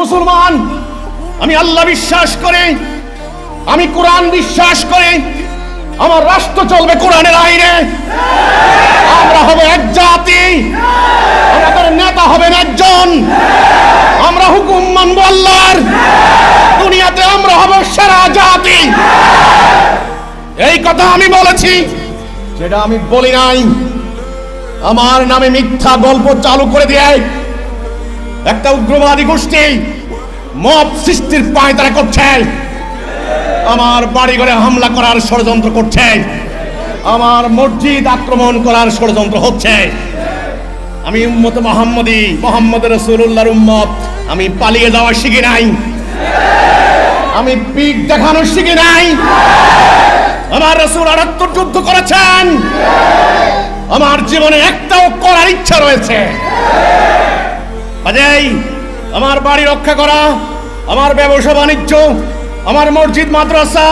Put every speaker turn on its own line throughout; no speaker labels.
মুসলমান, আমি আল্লাহ বিশ্বাস করি, আমি কোরআন বিশ্বাস করি, আমার রাষ্ট্র চলবে কোরআনের আইনে। আমরা হব এক জাতি, আমাদের নেতা হবেন একজন। আমরা হুকুম মানব আল্লাহর। দুনিয়াতে আমরা হব সেরা জাতি। এই কথা আমি বলেছি, যেটা আমি বলি নাই। আমার নামে মিথ্যা গল্প চালু করে দিয়ে একটা উগ্রবাদী গোষ্ঠী মব সৃষ্টির পায় তারা করছে। আমার বাড়ি ঘরে হামলা করার ষড়যন্ত্র করছে। আমার মসজিদ আক্রমণ করার ষড়যন্ত্র হচ্ছে। আমি উম্মত মোহাম্মদী, মোহাম্মদ রসুল্লাহর উম্মত। আমি পালিয়ে যাওয়া শিখি নাই। আমি পিঠ দেখানো শিখি নাই। আমার রসুল আটাত্তর যুদ্ধ করেছেন। আমার জীবনে একটাও করার ইচ্ছা রয়েছে। কাজেই আমার বাড়ি রক্ষা করা, আমার ব্যবসা বাণিজ্য, আমার মসজিদ, মাদ্রাসা,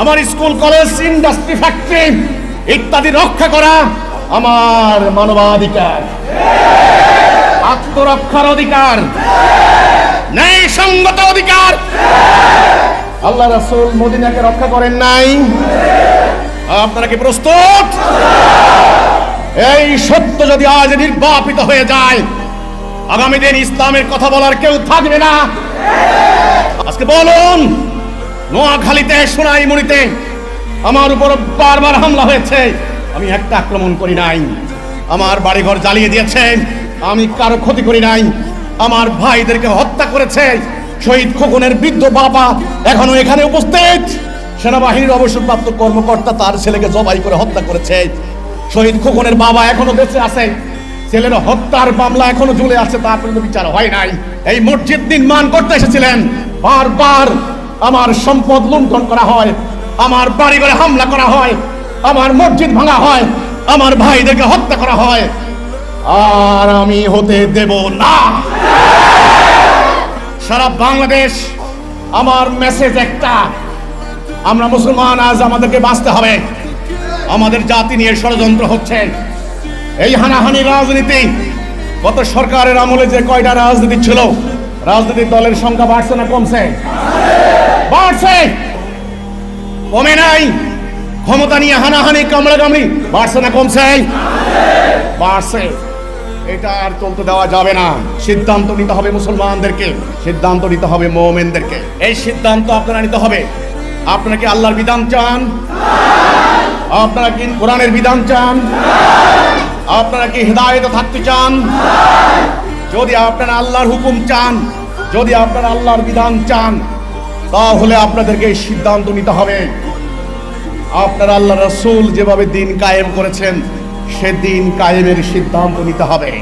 আমার স্কুল, কলেজ, ইন্ডাস্ট্রি, ফ্যাক্টরি ইত্যাদি রক্ষা করা আমার মানবাধিকার। আত্মরক্ষার অধিকার। ন্যায় সঙ্গত অধিকার। আল্লাহ রাসুল মদিনাকে রক্ষা করেন নাই। আপনারা কি প্রস্তুত? এই সত্য যদি আজ নির্বাপিত হয়ে যায় আগামী দিন ইসলামের কথা বলার কেউ থাকবে না। আজকে বলুন, নোয়াখালীতে, সোনাইমুড়িতে আমার উপর বারবার হামলা হয়েছে। আমি একটা আক্রমণ করি নাই। আমার বাড়িঘর জ্বালিয়ে দিয়েছে। আমি কারও ক্ষতি করি নাই। আমার ভাইদেরকে হত্যা করেছে। শহীদ খোকনের বৃদ্ধ বাবা এখনও এখানে উপস্থিত। সেনাবাহিনীর অবসরপ্রাপ্ত কর্মকর্তা তার ছেলেকে জবাই করে হত্যা করেছে। শহীদ খোকনের বাবা এখনও বেঁচে আছে। ছেলের হত্যার মামলা এখনও ঝুলে আছে তার পর্যন্ত বিচার হয় নাই। এই মসজিদ নির্মাণ করতে এসেছিলেন। বারবার আমার সম্পদ লুণ্ঠন করা হয়, আমার বাড়ি ঘরে হামলা করা হয়, আমার মসজিদ ভাঙা হয়, আমার ভাইদেরকে হত্যা করা হয়। আর আমি হতে দেব না। সারা বাংলাদেশ, আমার মেসেজ একটা, আমরা মুসলমান, আজ আমাদেরকে বাঁচতে হবে। আমাদের জাতি নিয়ে ষড়যন্ত্র হচ্ছে। এই হানাহানি রাজনীতি, গত সরকারের আমলে যে কয়টা রাজনীতি ছিল রাজনৈতিক দলের সংখ্যা বাড়ছে না কমছে? বাড়ছে! কমে নাই! ক্ষমতা নিয়ে হানাহানি কামড়া কামড়ি বাড়ছে না কমছে? বাড়ছে! এটা আর চলতে দেওয়া যাবে না। সিদ্ধান্ত নিতে হবে মুসলমানদেরকে, সিদ্ধান্ত নিতে হবে মোমেনদেরকে। এই সিদ্ধান্ত আপনারা নিতে হবে। আপনারা কি আল্লাহর বিধান চান? আপনারা কি কোরআনের বিধান চান? আপনারা কি হৃদায়তে থাকতে চান? যদি আপনারা আল্লাহর হুকুম চান, যদি আপনারা আল্লাহর বিধান চান, তাহলে আপনাদেরকে সিদ্ধান্ত নিতে হবে। আপনারা আল্লাহ রসুল যেভাবে দিন কায়েম করেছেন, সে দিন কায়েমের সিদ্ধান্ত নিতে হবে।